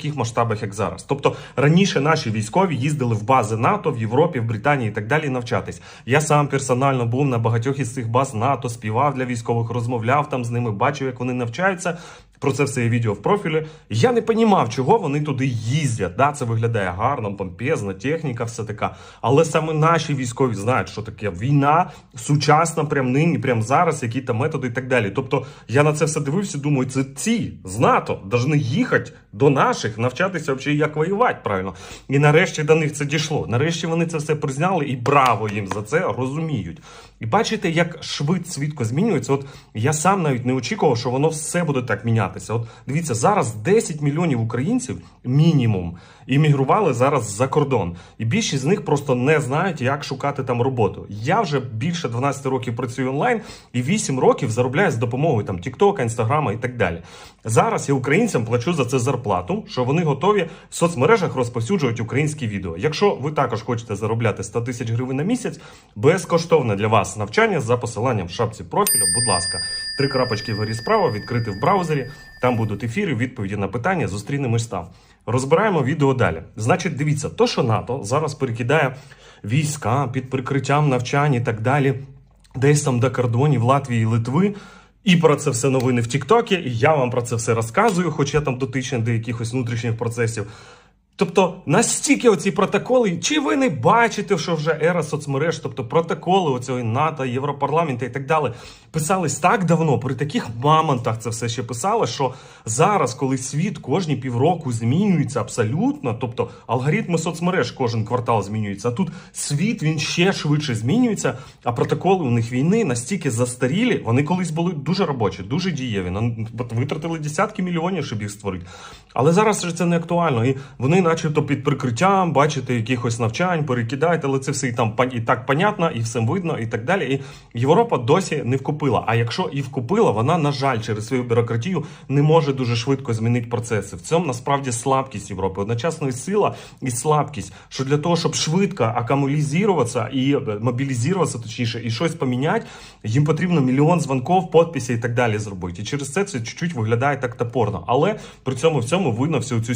таких масштабах, як зараз. Тобто раніше наші військові їздили в бази НАТО в Європі, в Британії і так далі навчатись. Я сам персонально був на багатьох із цих баз НАТО, співав для військових, розмовляв там з ними, бачив, як вони навчаються. Про це все є відео в профілі. Я не понімав, чого вони туди їздять. Да, це виглядає гарно, помпезно, техніка, все така. Але саме наші військові знають, що таке війна сучасна, прям нині, прям зараз, які там методи і так далі. Тобто я на це все дивився, думаю, це ці з НАТО повинні їхати до наших, навчатися взагалі, як воювати правильно. І нарешті до них це дійшло. Нарешті вони це все призняли і браво їм за це розуміють. І бачите, як швид свідко змінюється. От я сам навіть не очікував, що воно все буде так мінятися. От дивіться, зараз 10 мільйонів українців мінімум іммігрували зараз за кордон, і більшість з них просто не знають, як шукати там роботу. Я вже більше 12 років працюю онлайн і 8 років заробляю з допомогою там Тіктока, Інстаграма і так далі. Зараз я українцям плачу за це зарплату, що вони готові в соцмережах розповсюджувати українські відео. Якщо ви також хочете заробляти 100 тисяч гривень на місяць, безкоштовне для вас навчання за посиланням в шапці профілю. Будь ласка, три крапочки вгорі справа відкрити в браузері. Там будуть ефіри, відповіді на питання. Зустрінемось там. Розбираємо відео далі. Значить, дивіться, то, що НАТО зараз перекидає війська під прикриттям навчань і так далі, десь там до кордонів Латвії і Литви. І про це все новини в Тіктокі, і я вам про це все розказую, хоч я там дотичний до якихось внутрішніх процесів. Тобто настільки оці протоколи, чи ви не бачите, що вже ера соцмереж, тобто протоколи оцього НАТО, Європарламенту і так далі, писались так давно, при таких мамонтах це все ще писало, що зараз, коли світ кожні півроку змінюється абсолютно, тобто алгоритми соцмереж кожен квартал змінюється, а тут світ він ще швидше змінюється, а протоколи у них війни настільки застарілі, вони колись були дуже робочі, дуже дієві. Витратили десятки мільйонів, щоб їх створити. Але зараз це не актуально. І вони, начебто, під прикриттям, бачите, якихось навчань, перекидають, але це все і там і так понятно, і все видно, і так далі. І Європа досі не вкупила. А якщо і вкупила, вона, на жаль, через свою бюрократію не може дуже швидко змінити процеси. В цьому насправді слабкість Європи. Одночасно і сила, і слабкість. Що для того, щоб швидко акумулізуватися і е, мобілізуватися, точніше, і щось поміняти, їм потрібно мільйон дзвонків, підписів і так далі зробити. І через це це чуть-чуть виглядає так топорно. Але при цьому всьому видно всю цю